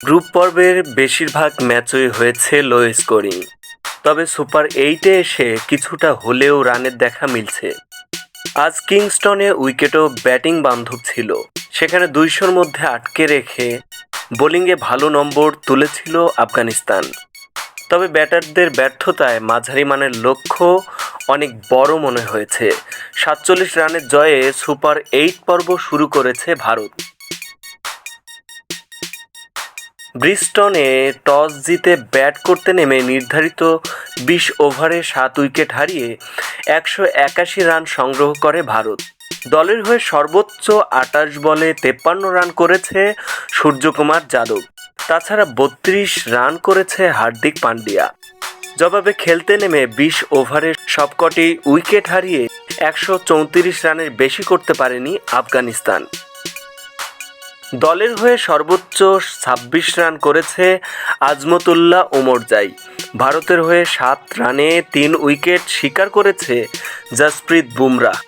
Group পর্বের বেশিরভাগ ম্যাচই হয়েছে লো স্কোরিং তবে সুপার এইটে এসে কিছুটা হলেও রানের দেখা মিলছে। আজ কিংস্টনে উইকেটও ব্যাটিং বান্ধব ছিল। সেখানে দুইশোর মধ্যে আটকে রেখে বোলিংয়ে ভালো নম্বর তুলেছিল আফগানিস্তান। তবে ব্যাটারদের ব্যর্থতায় মাঝারি মানের লক্ষ্য অনেক বড় মনে হয়েছে। সাতচল্লিশ রানের জয়ে সুপার এইট পর্ব শুরু করেছে ভারত। ব্রিস্টনে টস জিতে ব্যাট করতে নেমে নির্ধারিত বিশ ওভারে সাত উইকেট হারিয়ে একশো একাশি রান সংগ্রহ করে ভারত। দলের হয়ে সর্বোচ্চ আটাশ বলে তেপ্পান্ন রান করেছে সূর্যকুমার যাদব। তাছাড়া বত্রিশ রান করেছে হার্দিক পান্ডিয়া। জবাবে খেলতে নেমে বিশ ওভারে সবকটি উইকেট হারিয়ে একশো চৌত্রিশ রানের বেশি করতে পারেনি আফগানিস্তান। দলের হয়ে সর্বোচ্চ ছাব্বিশ রান করেছে আজমতুল্লাহ ওমরজাই ভারতের হয়ে সাত রানে তিন উইকেট শিকার করেছে জাসপ্রীত বুমরাহ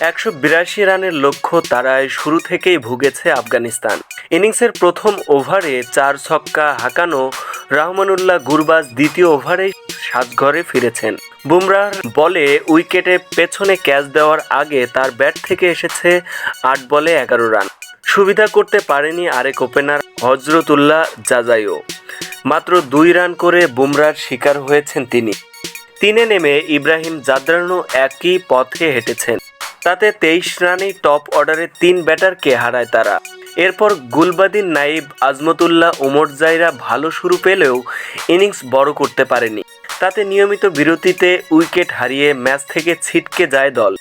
একশো বিরাশি রানের লক্ষ্য তারায় শুরু থেকেই ভুগেছে আফগানিস্তান। ইনিংসের প্রথম ওভারে চার ছক্কা হাঁকানো রহমানুল্লাহ গুরবাজ দ্বিতীয় ওভারেই সাজঘরে ফিরেছেন। বুমরাহর বলে উইকেটে পেছনে ক্যাচ দেওয়ার আগে তার ব্যাট থেকে এসেছে আট বলে এগারো রান। সুবিধা করতে পারেনি আরেক ওপেনার হজরতুল্লাহ জাজাইও। মাত্র দুই রান করে বুমরার শিকার হয়েছেন তিনি। তিনে নেমে ইব্রাহিম জাদরানো একই পথে হেঁটেছেন। তাতে তেইশ রানেই টপ অর্ডারে তিন ব্যাটারকে হারায় তারা। এরপর গুলবাদিন নাইব আজমতুল্লাহ ওমর জাইরা ভালো শুরু পেলেও ইনিংস বড় করতে পারেনি। তাতে নিয়মিত বিরতিতে উইকেট হারিয়ে ম্যাচ থেকে ছিটকে যায় দল।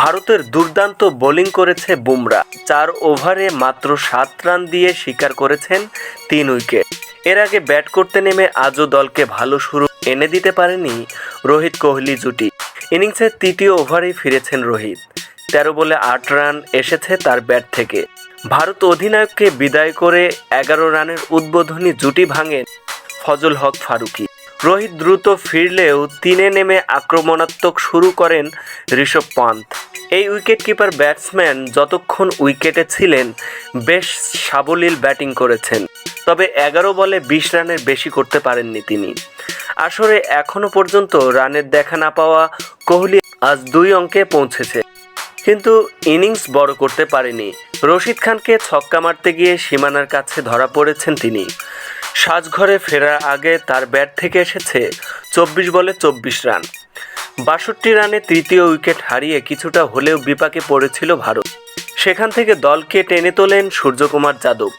ভারতের দুর্দান্ত বোলিং করেছে বুমরা। চার ওভারে মাত্র সাত রান দিয়ে শিকার করেছেন তিন উইকেট। এর আগে ব্যাট করতে নেমে আজও দলকে ভালো শুরু এনে দিতে পারেনি রোহিত কোহলি জুটি। ইনিংসের তৃতীয় ওভারেই ফিরেছেন রোহিত। তেরো বলে আট রান এসেছে তার ব্যাট থেকে। ভারত অধিনায়ককে বিদায় করে এগারো রানের উদ্বোধনী জুটি ভাঙেন ফজল হক ফারুকি। রোহিত দ্রুত ফিরলেও তিনে নেমে আক্রমণাত্মক শুরু করেন ঋষভ পান্ত এই উইকেট কিপার ব্যাটসম্যান যতক্ষণ উইকেটে ছিলেন, বেশ সাবলীল ব্যাটিং করেছেন। তবে এগারো বলে বিশ রানের বেশি করতে পারেননি তিনি। আসরে এখনও পর্যন্ত রানের দেখা না পাওয়া কোহলি আজ দুই অঙ্কে পৌঁছেছে। কিন্তু ইনিংস বড় করতে পারেনি। রশিদ খানকে ছক্কা মারতে গিয়ে সীমানার কাছে ধরা পড়েছেন তিনি। সাজঘরে ফেরার আগে তার ব্যাট থেকে এসেছে চব্বিশ বলে চব্বিশ রান। বাষট্টি রানে তৃতীয় উইকেট হারিয়ে কিছুটা হলেও বিপাকে পড়েছিল ভারত। সেখান থেকে দলকে টেনে তোলেন সূর্যকুমার যাদব।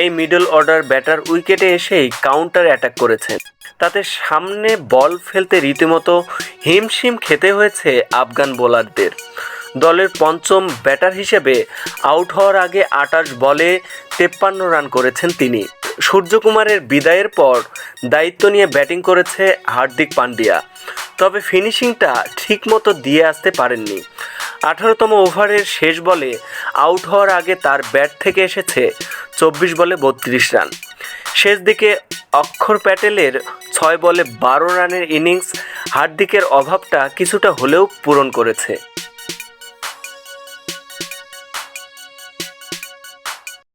এই মিডল অর্ডার ব্যাটার উইকেটে এসেই কাউন্টার অ্যাটাক করেছেন। তাতে সামনে বল ফেলতে রীতিমতো হিমশিম খেতে হয়েছে আফগান বোলারদের। দলের পঞ্চম ব্যাটার হিসেবে আউট হওয়ার আগে আটাশ বলে তেপ্পান্ন রান করেছেন তিনি। সূর্যকুমারের বিদায়ের পর দায়িত্ব নিয়ে ব্যাটিং করেছে হার্দিক পান্ডিয়া। তবে ফিনিশিংটা ঠিকমতো দিয়ে আসতে পারেননি। আঠারোতম ওভারের শেষ বলে আউট হওয়ার আগে তার ব্যাট থেকে এসেছে চব্বিশ বলে বত্রিশ রান। শেষ দিকে অক্ষর প্যাটেলের ছয় বলে বারো রানের ইনিংস হার্দিকের অভাবটা কিছুটা হলেও পূরণ করেছে।